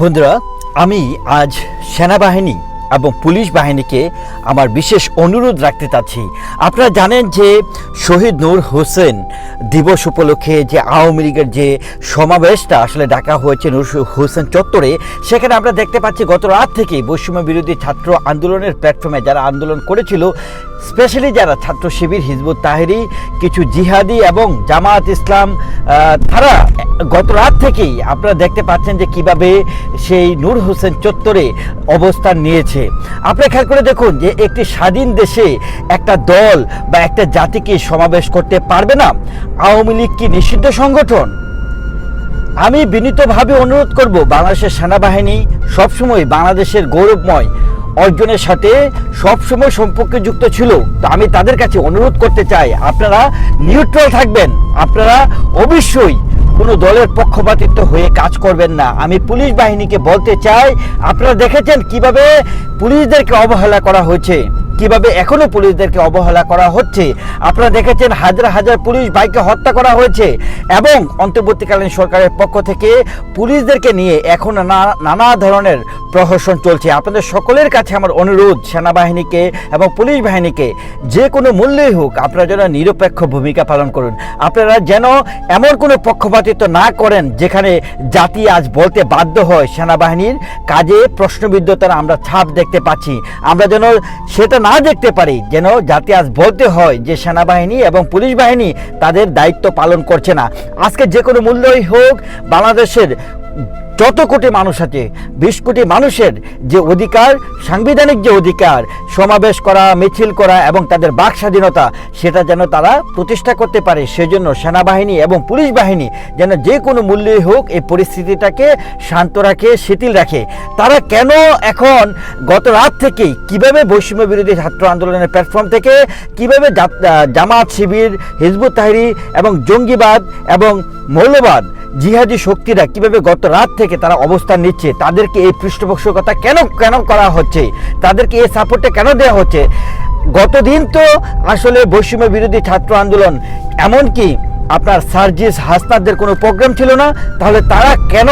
বন্ধুরা, আমি আজ সেনাবাহিনী এবং পুলিশ বাহিনীকে আমার বিশেষ অনুরোধ রাখতে চাচ্ছি। আপনারা জানেন যে শহীদ নূর হোসেন দিবস উপলক্ষে যে আওয়ামী লীগের যে সমাবেশটা আসলে ডাকা হয়েছে নূর হোসেন চত্বরে, সেখানে আমরা দেখতে পাচ্ছি গত রাত থেকেই বৈষম্য বিরোধী ছাত্র আন্দোলনের প্ল্যাটফর্মে যারা আন্দোলন করেছিল, স্পেশালি যারা ছাত্র শিবির হিজবুত তাহেরি, কিছু জিহাদি এবং জামাত ইসলাম তারা গত রাত থেকেই আপনারা দেখতে পাচ্ছেন যে কীভাবে সেই নূর হোসেন চত্বরে অবস্থান নিয়েছে। আপনারা খেয়াল করে দেখুন যে একটি স্বাধীন দেশে একটা দল বা একটা জাতিকে সমাবেশ করতে পারবে না। আওয়ামী লীগ কি নিষিদ্ধ সংগঠন? আমি বিনীতভাবে অনুরোধ করব বাংলাদেশের সেনাবাহিনী সবসময় বাংলাদেশের গৌরবময় অর্জনের সাথে সবসময় সম্পর্কে যুক্ত ছিল। তো আমি তাদের কাছে অনুরোধ করতে চাই, আপনারা নিউট্রাল থাকবেন। আপনারা অবশ্যই কোনো দলের পক্ষপাতিত্ব হয়ে কাজ করবেন না। আমি পুলিশ বাহিনীকে বলতে চাই, আপনারা দেখেছেন কীভাবে পুলিশদেরকে অবহেলা করা হয়েছে? কীভাবে এখনও পুলিশদেরকে অবহেলা করা হচ্ছে? আপনারা দেখেছেন হাজার হাজার পুলিশ ভাইকে হত্যা করা হয়েছে এবং অন্তর্বর্তীকালীন সরকারের পক্ষ থেকে পুলিশদেরকে নিয়ে এখন নানা- নানা ধরনের প্রহসন চলছে। আপনাদের সকলের কাছে আমার অনুরোধ, সেনাবাহিনীকে এবং পুলিশ বাহিনীকে, যে কোনো মূল্যেই হোক আপনারা যেন নিরপেক্ষ ভূমিকা পালন করুন। আপনারা যেন এমন কোনো পক্ষপাতিত্ব না করেন যেখানে জাতি আজ বলতে বাধ্য হয় সেনাবাহিনীর কাজে প্রশ্নবিদ্ধতার আমরা ছাপ দেখতে পাচ্ছি। আমরা যেন সেটা না দেখতে পারি, যেন জাতি আজ বলতে হয় যে সেনাবাহিনী এবং পুলিশ বাহিনী তাদের দায়িত্ব পালন করছে না। আজকে যে কোনো মূল্যই হোক, বাংলাদেশের যত কোটি মানুষ আছে, বিশ কোটি মানুষের যে অধিকার, সাংবিধানিক যে অধিকার, সমাবেশ করা, মিছিল করা এবং তাদের বাক স্বাধীনতা, সেটা যেন তারা প্রতিষ্ঠা করতে পারে। সেজন্য সেনাবাহিনী এবং পুলিশ বাহিনী যেন যে কোনো মূল্যেই হোক এই পরিস্থিতিটাকে শান্ত রাখে, শিথিল রাখে। তারা কেন এখন গত রাত থেকেই কীভাবে বৈষম্য বিরোধী ছাত্র আন্দোলনের প্ল্যাটফর্ম থেকে কীভাবে জামাত শিবির, হিজবুত তাহরি এবং জঙ্গিবাদ এবং মৌলবাদ জিহাদি শক্তিরা কীভাবে গত রাত থেকে তারা অবস্থান নিচ্ছে, তাদেরকে এই পৃষ্ঠপোষকতা কেন কেন করা হচ্ছে, তাদেরকে এই সাপোর্টটা কেন দেওয়া হচ্ছে? গতদিন তো আসলে বৈষম্য বিরোধী ছাত্র আন্দোলন, এমনকি আপনার সার্জিস হাসনাদের কোনো প্রোগ্রাম ছিল না, তাহলে তারা কেন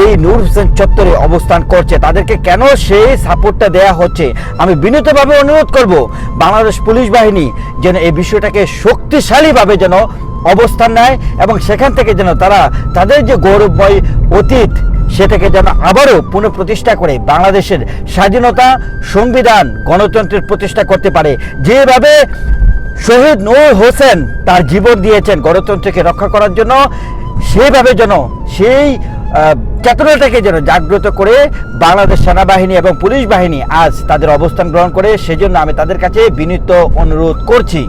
এই নূর হোসেন চত্বরে অবস্থান করছে? তাদেরকে কেন সেই সাপোর্টটা দেয়া হচ্ছে? আমি বিনীতভাবে অনুরোধ করব, বাংলাদেশ পুলিশ বাহিনী যেন এই বিষয়টাকে শক্তিশালীভাবে যেন অবস্থান নেয় এবং সেখান থেকে যেন তারা তাদের যে গৌরবময় অতীত সেটাকে যেন আবারও পুনঃপ্রতিষ্ঠা করে বাংলাদেশের স্বাধীনতা সংবিধান গণতন্ত্রের প্রতিষ্ঠা করতে পারে। যেভাবে শহীদ নূর হোসেন তার জীবন দিয়েছেন গণতন্ত্রকে রক্ষা করার জন্য, সেভাবে যেন সেই চেতনাটাকে যেন জাগ্রত করে বাংলাদেশ সেনাবাহিনী এবং পুলিশ বাহিনী আজ তাদের অবস্থান গ্রহণ করে, সেজন্য আমি তাদের কাছে বিনীত অনুরোধ করছি।